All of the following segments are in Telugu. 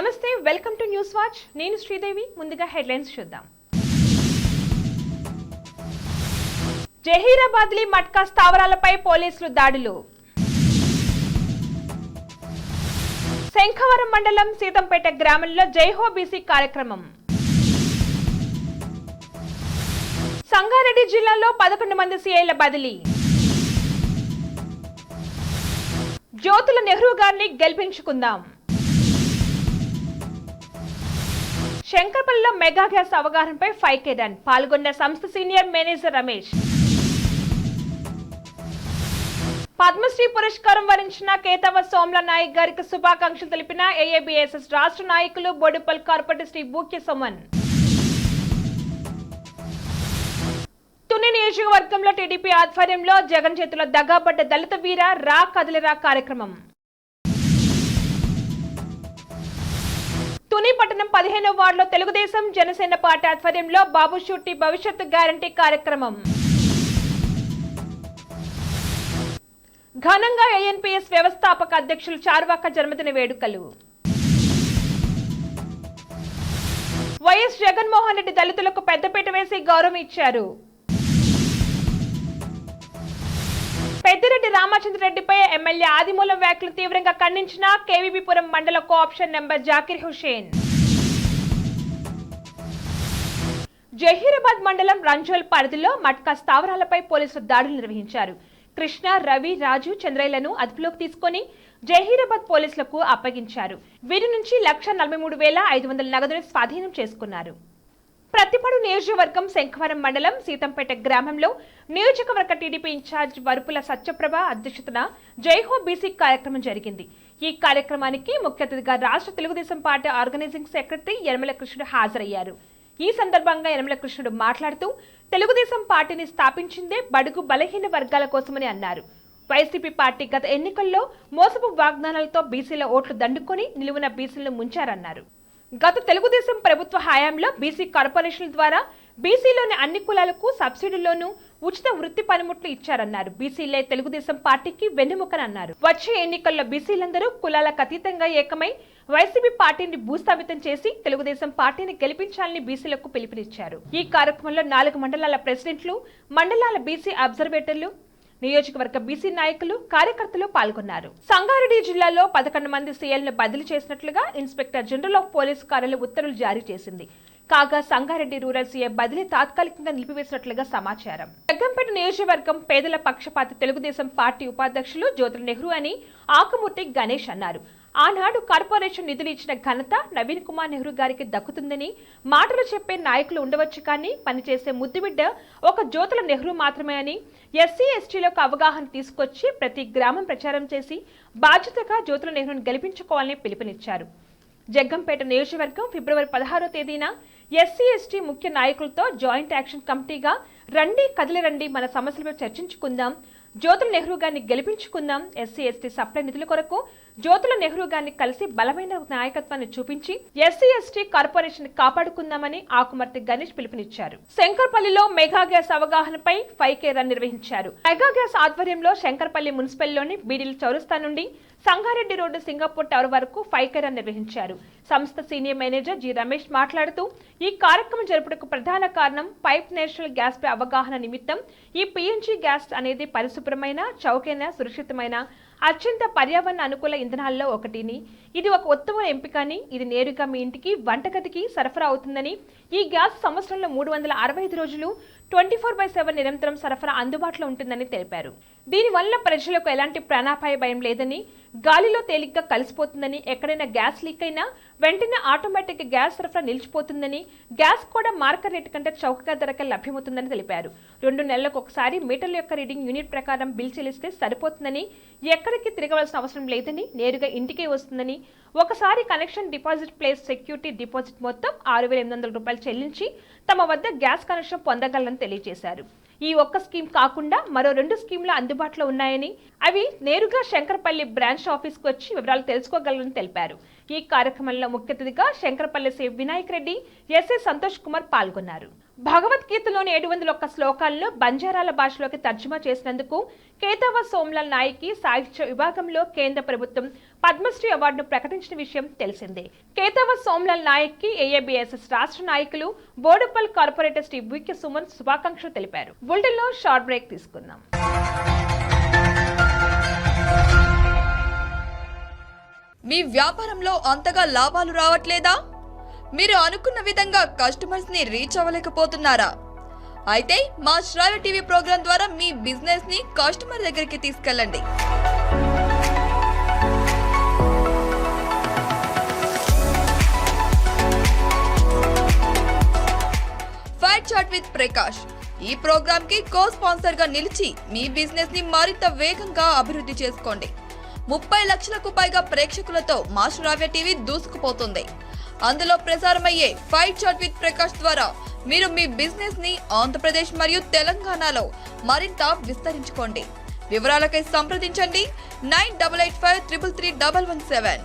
నమస్తే వెల్కమ్ టు న్యూస్ వాచ్. నేను శ్రీదేవి ముందుగా హెడ్లైన్స్ చూద్దాం. జహీరాబాద్లీ మట్కా స్థావరాలపై పోలీసులు దాడులు. శంఖవరం మండలం సీతంపేట గ్రామంలో జైహో బీసీ కార్యక్రమం. సంగారెడ్డి జిల్లాలో పదకొండు మంది సీఐల బదిలీ. జ్యోతుల నెహ్రూ గారిని గెలిపించుకుందాం. శంకర్పల్లిలో మెగా గ్యాస్ అవగాహనపై ఫైకేదన్ పాల్గొన్న సంస్థ సీనియర్ మేనేజర్ రమేష్. పద్మశ్రీ పురస్కారం వరించిన కేతవ సోమ్ల నాయక్ గారికి శుభాకాంక్షలు తెలిపిన ఏఏబిఎస్ఎస్ రాష్ట్ర నాయకులు బోడుపల్ కార్పొరేటర్ శ్రీ బూక్య సుమన్. తుని నియోజకవర్గంలో టీడీపీ ఆధ్వర్యంలో జగన్ చేతిలో దగాబడ్డ దళిత వీర రా కదలిరా కార్యక్రమం. పట్టణం పదిహేనవ వార్డులో తెలుగుదేశం జనసేన పార్టీ ఆధ్వర్యంలో బాబు షూటి భవిష్యత్తు గ్యారంటీ కార్యక్రమం. ఘనంగా ఏఎన్పిఎస్ వ్యవస్థాపక అధ్యక్షులు చార్వాక జన్మదిన వేడుకలు. వైఎస్ జగన్మోహన్ రెడ్డి దళితులకు పెద్దపీట వేసి గౌరవం ఇచ్చారు. పెద్దిరెడ్డి రామచంద్రరెడ్డిపై ఎమ్మెల్యే ఆదిమూలం వ్యాఖ్యలు తీవ్రంగా ఖండించిన కేవీబీపురం మండల co option number Zakir Hussain Zaheerabad మండలం రంజోల్ పరిధిలో మట్కా స్థావరాలపై పోలీసులు దాడులు నిర్వహించారు. కృష్ణ రవి రాజు చంద్రయ్యలను అదుపులోకి తీసుకొని జహీరాబాద్ పోలీసులకు అప్పగించారు. వీరి నుంచి లక్ష నలభై మూడు వేల ఐదు వందల నగదును స్వాధీనం చేసుకున్నారు. ప్రతిపడు నియోజకవర్గం శంఖవరం మండలం సీతంపేట గ్రామంలో నియోజకవర్గ టీడీపీ ఇన్ఛార్జ్ వరుపుల సత్యప్రభ అధ్యక్షతన జైహో బీసీ కార్యక్రమం జరిగింది. ఈ కార్యక్రమానికి ముఖ్య అతిథిగా రాష్ట్ర Telugu Desam party organising secretary Yanamala Krishnudu హాజరయ్యారు. ఈ సందర్భంగా యనమల కృష్ణుడు మాట్లాడుతూ తెలుగుదేశం పార్టీని స్థాపించిందే బడుగు బలహీన వర్గాల కోసమని అన్నారు. వైసీపీ పార్టీ గత ఎన్నికల్లో మోసపు వాగ్దానాలతో బీసీల ఓట్లు దండుకొని నిలువున బీసీలను ముంచారన్నారు. గత తెలుగుదేశం ప్రభుత్వ హయాంలో బీసీ కార్పొరేషన్ల ద్వారా బీసీలోని అన్ని కులాలకు సబ్సిడీలోనూ ఉచిత వృత్తి పనిముట్లు ఇచ్చారన్నారు. బీసీలే తెలుగుదేశం పార్టీకి వెన్నెముకనన్నారు. వచ్చే ఎన్నికల్లో బీసీలందరూ కులాలకు అతీతంగా ఏకమై వైసీపీ పార్టీని భూస్థాపితం చేసి తెలుగుదేశం పార్టీని గెలిపించాలని బీసీలకు పిలుపునిచ్చారు. ఈ కార్యక్రమంలో నాలుగు మండలాల ప్రెసిడెంట్లు మండలాల బీసీ అబ్జర్వేటర్లు నియోజకవర్గ బీసీ నాయకులు కార్యకర్తలు పాల్గొన్నారు. సంగారెడ్డి జిల్లాలో పదకొండు మంది సీఎల్ను బదిలీ చేసినట్లుగా ఇన్స్పెక్టర్ జనరల్ ఆఫ్ పోలీస్ కార్యాలయం ఉత్తర్వులు జారీ చేసింది. కాగా సంగారెడ్డి రూరల్ సీఎం బదిలీ తాత్కాలికంగా నిలిపివేసినట్లుగా సమాచారం. జగ్గంపేట నియోజకవర్గం పేదల పక్షపాతి తెలుగుదేశం పార్టీ ఉపాధ్యక్షులు జ్యోతుల నెహ్రూ అని ఆకుమూర్తి గణేష్ అన్నారు. ఆనాడు కార్పొరేషన్ నిధులు ఇచ్చిన ఘనత నవీన్ కుమార్ నెహ్రూ గారికి దక్కుతుందని మాటలు చెప్పే నాయకులు ఉండవచ్చు కానీ పనిచేసే ముద్దుబిడ్డ ఒక జ్యోతుల నెహ్రూ మాత్రమే అని ఎస్సీ ఎస్టీలకు అవగాహన తీసుకొచ్చి ప్రతి గ్రామం ప్రచారం చేసి బాధ్యతగా జ్యోతుల నెహ్రూను గెలిపించుకోవాలని పిలుపునిచ్చారు. జగ్గంపేట నియోజకవర్గం ఫిబ్రవరి పదహారో తేదీన ఎస్సీ ఎస్టీ ముఖ్య నాయకులతో జాయింట్ యాక్షన్ కమిటీగా రండి కదిలి రండి మన సమస్యలపై చర్చించుకుందాం. జ్యోతుల నెహ్రూ గారిని గెలిపించుకుందాం. ఎస్సీ ఎస్టీ సప్లై నిధుల కొరకు జ్యోతుల నెహ్రూ గారిని కలిసి బలమైన నాయకత్వాన్ని చూపించి ఎస్సీ ఎస్టీ కార్పొరేషన్ కాపాడుకుందామని ఆకుమర్తి గణేష్ పిలుపునిచ్చారు. శంకర్పల్లిలో మెగా గ్యాస్ అవగాహనపై ఫైవ్ కే రన్ నిర్వహించారు. మెగా గ్యాస్ ఆధ్వర్యంలో శంకర్పల్లి మున్సిపల్లోని బీడీల చౌరస్తా నుండి సంగారెడ్డి రోడ్డు సింగపూర్ టవర్ వరకు ఫైకరన్ నిర్వహించారు. సంస్థ సీనియర్ మేనేజర్ జి రమేష్ మాట్లాడుతూ ఈ కార్యక్రమం జరుపుటకు ప్రధాన కారణం పైప్ నేషనల్ గ్యాస్ పై అవగాహన నిమిత్తం ఈ పిఎన్జీ గ్యాస్ అనేది పరిశుభ్రమైన చౌకైన సురక్షితమైన అత్యంత పర్యావరణ అనుకూల ఇంధనాల్లో ఒకటిని ఇది ఒక ఉత్తమ ఎంపిక అని ఇది నేరుగా మీ ఇంటికి వంటగదికి సరఫరా అవుతుందని. ఈ గ్యాస్ సంవత్సరంలో మూడు వందల అరవై ఐదు రోజులు ట్వంటీ ఫోర్ బై సెవెన్ నిరంతరం సరఫరా అందుబాటులో ఉంటుందని తెలిపారు. దీనివల్ల ప్రజలకు ఎలాంటి ప్రాణాపాయ భయం లేదని గాలిలో తేలిగ్గా కలిసిపోతుందని ఎక్కడైనా గ్యాస్ లీక్ అయినా వెంటనే ఆటోమేటిక్ గ్యాస్ సరఫరా నిలిచిపోతుందని గ్యాస్ కూడా మార్కెట్ రేటు కంటే చౌకగా ధరకే లభ్యమవుతుందని తెలిపారు. రెండు నెలలకు ఒకసారి మీటర్ల యొక్క రీడింగ్ యూనిట్ ప్రకారం బిల్ చెల్లిస్తే సరిపోతుందని ఎక్కడికి తిరగవలసిన అవసరం లేదని నేరుగా ఇంటికే వస్తుందని ఒకసారి connection deposit place security deposit మొత్తం ఆరు వేల ఎనిమిది వందల రూపాయలు చెల్లించి తమ వద్ద గ్యాస్ కనెక్షన్ పొందగలని తెలియజేశారు. ఈ ఒక్క స్కీమ్ కాకుండా మరో రెండు స్కీమ్లు అందుబాటులో ఉన్నాయని అవి నేరుగా శంకరపల్లి బ్రాంచ్ ఆఫీస్కు వచ్చి వివరాలు తెలుసుకోగలరని తెలిపారు. ఈ కార్యక్రమంలో ముఖ్య అతిథిగా శంకరపల్లి శ్రీ వినాయక్ రెడ్డి ఎస్ఏ సంతోష్ కుమార్ పాల్గొన్నారు. భగవద్గీతలోని ఏడు వందల ఒక్క శ్లోకాలను బంజారాల భాషలోకి తర్జుమా చేసినందుకు కేతవ సోమ్లాల్ నాయక్కి సాహిత్య విభాగంలో కేంద్ర ప్రభుత్వం పద్మశ్రీ అవార్డును ప్రకటించిన విషయం తెలిసిందే. కేతవ సోమ్లాల్ నాయక్కి ఏఏబిఎస్ఎస్ రాష్ట్ర నాయకులు బోడుపల్ కార్పొరేటర్ శ్రీ బుక్య సుమన్ శుభాకాంక్షలు తెలిపారు. బులెటిన్లో షార్ట్ బ్రేక్ తీసుకుందాం. మీ వ్యాపారంలో అంతగా లాభాలు రావట్లేదా? మీరు అనుకున్న విధంగా కస్టమర్స్ని రీచ్ అవ్వలేకపోతున్నారా? అయితే మా శ్రావ్య టీవీ ప్రోగ్రాం ద్వారా మీ బిజినెస్ని కస్టమర్ దగ్గరికి తీసుకెళ్ళండి. ఫైట్ చాట్ విత్ ప్రకాష్ ఈ ప్రోగ్రామ్కి కో స్పాన్సర్గా నిలిచి మీ బిజినెస్ని మరింత వేగంగా అభివృద్ధి చేసుకోండి. ముప్పై లక్షలకు పైగా ప్రేక్షకులతో మా శ్రావ్య టీవీ దూసుకుపోతుంది. అందులో ప్రసారమయ్యే ఫైట్ చాట్ విత్ ప్రకాష్ ద్వారా మీరు మీ బిజినెస్ని ఆంధ్రప్రదేశ్ మరియు తెలంగాణలో మరింత విస్తరించుకోండి. వివరాలకై సంప్రదించండి. Nine double eight five triple three double one seven.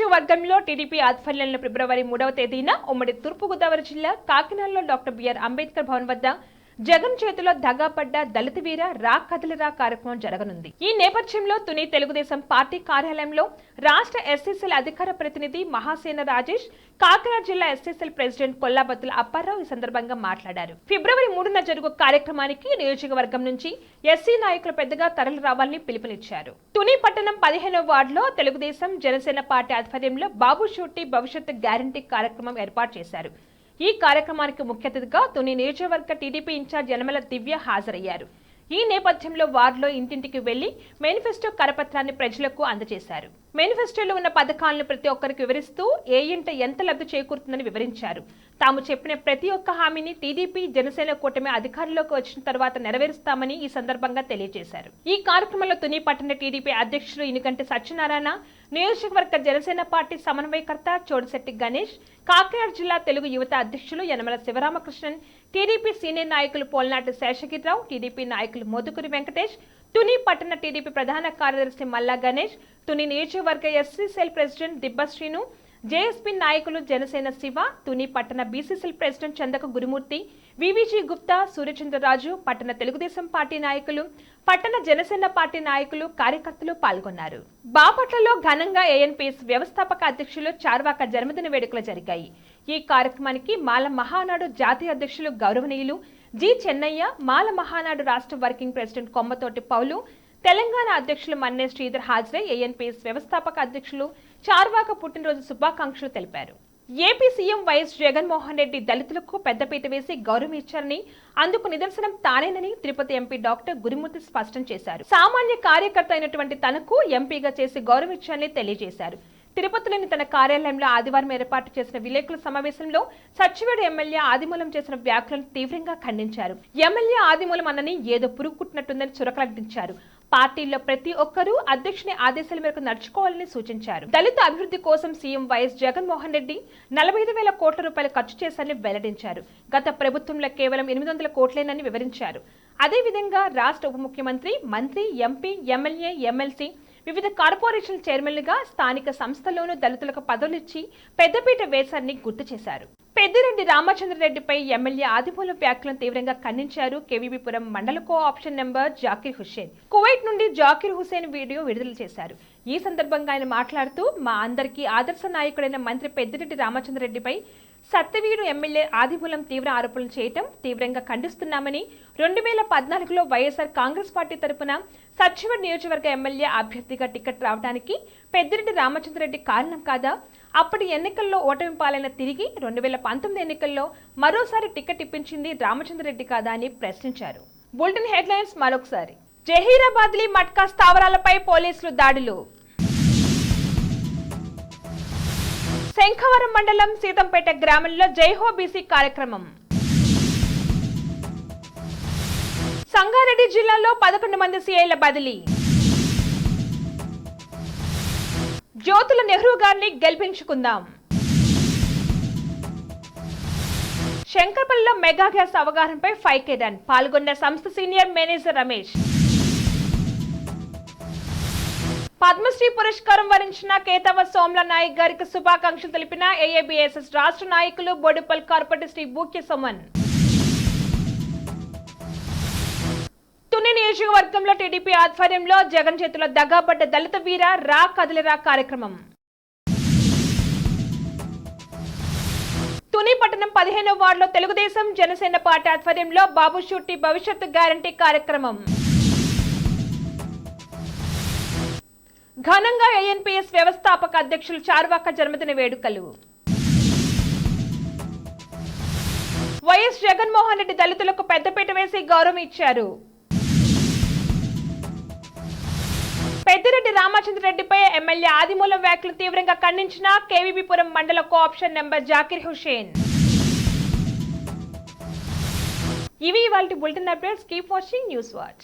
నియోజకవర్గంలో టీడీపీ ఆధ్వర్యంలో ఫిబ్రవరి మూడవ తేదీన ఉమ్మడి తూర్పుగోదావరి జిల్లా కాకినాడలో డాక్టర్ బిఆర్ అంబేద్కర్ భవన్ వద్ద జగన్ చేతిలో దగాపడ్డ దళిత వీర రా కదలిరా కార్యక్రమం జరగనుంది. ఈ నేపథ్యంలో తుని తెలుగుదేశం పార్టీ కార్యాలయంలో రాష్ట్ర ఎస్సీసీల అధికార ప్రతినిధి మహాసేన రాజేష్ కాకినాడ జిల్లా ఎస్సీసీల ప్రెసిడెంట్ కొల్లాబత్తుల అప్పారావు ఈ సందర్భంగా మాట్లాడారు. ఫిబ్రవరి మూడున జరుగు కార్యక్రమానికి నియోజకవర్గం నుంచి ఎస్సీ నాయకులు పెద్దగా తరలి రావాలని పిలుపునిచ్చారు. తుని పట్టణం పదిహేనవ వార్డులో తెలుగుదేశం జనసేన పార్టీ ఆధ్వర్యంలో బాబు షూటి భవిష్యత్తు గ్యారంటీ కార్యక్రమం ఏర్పాటు చేశారు. ఈ కార్యక్రమానికి ముఖ్య అతిథిగా తుని నియోజకవర్గ టీడీపీ ఇన్ఛార్జ్ యనమల దివ్య హాజరయ్యారు. ఈ నేపథ్యంలో వార్డులో ఇంటింటికి వెళ్ళి మేనిఫెస్టో కరపత్రాన్ని ప్రజలకు అందజేశారు. మేనిఫెస్టోలో ఉన్న పథకాలను ప్రతి ఒక్కరికి వివరిస్తూ ఏ ఇంట ఎంత లబ్ధి చేకూరుతుందని వివరించారు. తాము చెప్పిన ప్రతి ఒక్క హామీని టీడీపీ జనసేన కూటమి అధికారంలోకి వచ్చిన తర్వాత నెరవేరుస్తామని ఈ సందర్భంగా తెలియజేశారు. ఈ కార్యక్రమంలో తుని పట్టణ టీడీపీ అధ్యక్షులు ఇనుకంటి సత్యనారాయణ నియోజకవర్గ జనసేన పార్టీ సమన్వయకర్త చోడిశెట్టి గణేష్ కాకినాడ జిల్లా తెలుగు యువత అధ్యక్షులు యనమల శివరామకృష్ణన్ టీడీపీ సీనియర్ నాయకులు పోల్నాటి శేషగిరిరావు టీడీపీ నాయకులు మోదుకురి వెంకటేష్ తుని పట్టణ టీడీపీ ప్రధాన కార్యదర్శి మల్లా గణేష్ తుని నియోజకవర్గ SC cell president Dibba Srinu JSP నాయకులు జనసేన శివ తుని పట్టణ BCCL president Chandaka Gurumurthy VVG Gupta Suryachandraraju పట్టణ తెలుగుదేశం పార్టీ నాయకులు పట్టణ జనసేన పార్టీ నాయకులు కార్యకర్తలు పాల్గొన్నారు. బాపట్లలో ఘనంగా ఏఎన్పీఎస్ వ్యవస్థాపక అధ్యక్షులు చార్వాక జన్మదిన వేడుకలు జరిగాయి. ఈ కార్యక్రమానికి మాల మహానాడు జాతీయ అధ్యక్షులు గౌరవనీయులు జి చెన్నయ్య మాల మహానాడు రాష్ట్ర వర్కింగ్ ప్రెసిడెంట్ కొమ్మతోటి పౌలు తెలంగాణ అధ్యక్షులు మన్నే శ్రీధర్ హాజరై ఏఎన్పీఎస్ వ్యవస్థాపక అధ్యక్షులు చార్వాక పుట్టినరోజు శుభాకాంక్షలు తెలిపారు. AP CM YS Jaganmohan Reddy దళితులకు పెద్దపీట వేసి గౌరవం ఇచ్చారని అందుకు నిదర్శనం తానేనని తిరుపతి ఎంపీ డాక్టర్ గురుమూర్తి స్పష్టం చేశారు. సామాన్య కార్యకర్త అయినటువంటి తనకు ఎంపీగా చేసి గౌరవం ఇచ్చారని తెలియజేశారు. తిరుపతిలోని తన కార్యాలయంలో ఆదివారం ఏర్పాటు చేసిన విలేకరుల సమావేశంలో సచివుడు ఎమ్మెల్యే ఆదిమూలం చేసిన వ్యాఖ్యలను తీవ్రంగా ఖండించారు. ఎమ్మెల్యే ఆదిమూలం అన్నని ఏదో పురుగుకుట్టినట్టుందని చురకలంటించారు పార్టీలో ప్రతి ఒక్కరూ అధ్యక్షుని ఆదేశాల మేరకు నడుచుకోవాలని సూచించారు. దళిత అభివృద్ధి కోసం సీఎం వైఎస్ జగన్మోహన్ రెడ్డి నలభై ఐదు వేల కోట్ల రూపాయలు ఖర్చు చేశారని వెల్లడించారు. గత ప్రభుత్వంలో కేవలం ఎనిమిది వందల కోట్లేనని వివరించారు. అదేవిధంగా రాష్ట్ర ఉప ముఖ్యమంత్రి మంత్రి ఎంపీ ఎమ్మెల్యే ఎమ్మెల్సీ వివిధ కార్పొరేషన్ చైర్మన్లుగా స్థానిక సంస్థల్లోనూ దళితులకు పదవులిచ్చి పెద్దపీట వేశారని గుర్తు చేశారు. పెద్దిరెడ్డి రామచంద్రరెడ్డిపై ఎమ్మెల్యే ఆదిమూలం వ్యాఖ్యలను తీవ్రంగా ఖండించారు కేవీబీపురం మండల co option number Zakir Hussain. Kuwait నుండి జాకిర్ హుస్సేన్ వీడియో విడుదల చేశారు. ఈ సందర్భంగా ఆయన మాట్లాడుతూ మా అందరికీ ఆదర్శ నాయకుడైన మంత్రి పెద్దిరెడ్డి రామచంద్రరెడ్డిపై సత్యవీడు ఎమ్మెల్యే ఆదిమూలం తీవ్ర ఆరోపణలు చేయటం తీవ్రంగా ఖండిస్తున్నామని రెండు వేల పద్నాలుగులో వైఎస్ఆర్ కాంగ్రెస్ పార్టీ తరపున సచివడ్ నియోజకవర్గ ఎమ్మెల్యే అభ్యర్థిగా టికెట్ రావడానికి పెద్దిరెడ్డి రామచంద్రరెడ్డి కారణం కాదా? అప్పటి ఎన్నికల్లో ఓటమి పాలైన తిరిగి రెండు వేల పంతొమ్మిది ఎన్నికల్లో మరోసారి టికెట్ ఇప్పించింది రామచంద్రరెడ్డి కాదా అని ప్రశ్నించారు. బులెటిన్ హెడ్లైన్స్ మరొకసారి. జహీరాబాద్లీ మట్కా స్థావరాలపై పోలీసులు దాడులు. శంఖవరం మండలం సీతంపేట గ్రామంలో జైహో బీసీ కార్యక్రమం. సంగారెడ్డి జిల్లాలో పదకొండు మంది సీఐల బదిలీ. జ్యోతుల నెహ్రూ గారిని గెలిపించుకుందాం. శంకర్పల్లిలో మెగా గ్యాస్ అవగాహనపై ఫైవ్ కే రన్ పాల్గొన్న సంస్థ సీనియర్ మేనేజర్ రమేష్. పద్మశ్రీ పురస్కారం వరించిన కేతవ సోమ్ల నాయక్ గారికి శుభాకాంక్షలు తెలిపిన ఏఏబిఎస్ఎస్ రాష్ట్ర నాయకులు బోడుపల్ కార్పొరేటర్ శ్రీ బూక్య సుమన్. తుని నియోజకవర్గంలో టీడీపీ ఆధ్వర్యంలో జగన్ చేతిలో దగాబడ్డ దళిత వీర రా కదిలిరా కార్యక్రమం. తుని పట్టణం పదిహేనవ వార్డులో తెలుగుదేశం జనసేన పార్టీ ఆధ్వర్యంలో బాబు షూటి భవిష్యత్తు గ్యారంటీ కార్యక్రమం. ఘనంగా ఏఎన్పిఎస్ వ్యవస్థాపక అధ్యక్షులు చార్వాక జన్మదిన వేడుకలు. వైఎస్ జగన్మోహన్ రెడ్డి దళితులకు పెద్దపీట వేసి గౌరవం ఇచ్చారు. పెద్దిరెడ్డి రామచంద్రరెడ్డిపై ఎమ్మెల్యే ఆదిమూలం వ్యాఖ్యలు తీవ్రంగా ఖండించిన కేవీబీపురం మండల కోఆప్షన్ నెంబర్ జాకిర్ హుసేన్ ఇవి ఇవాళ bulletin updates. Keep watching News Watch.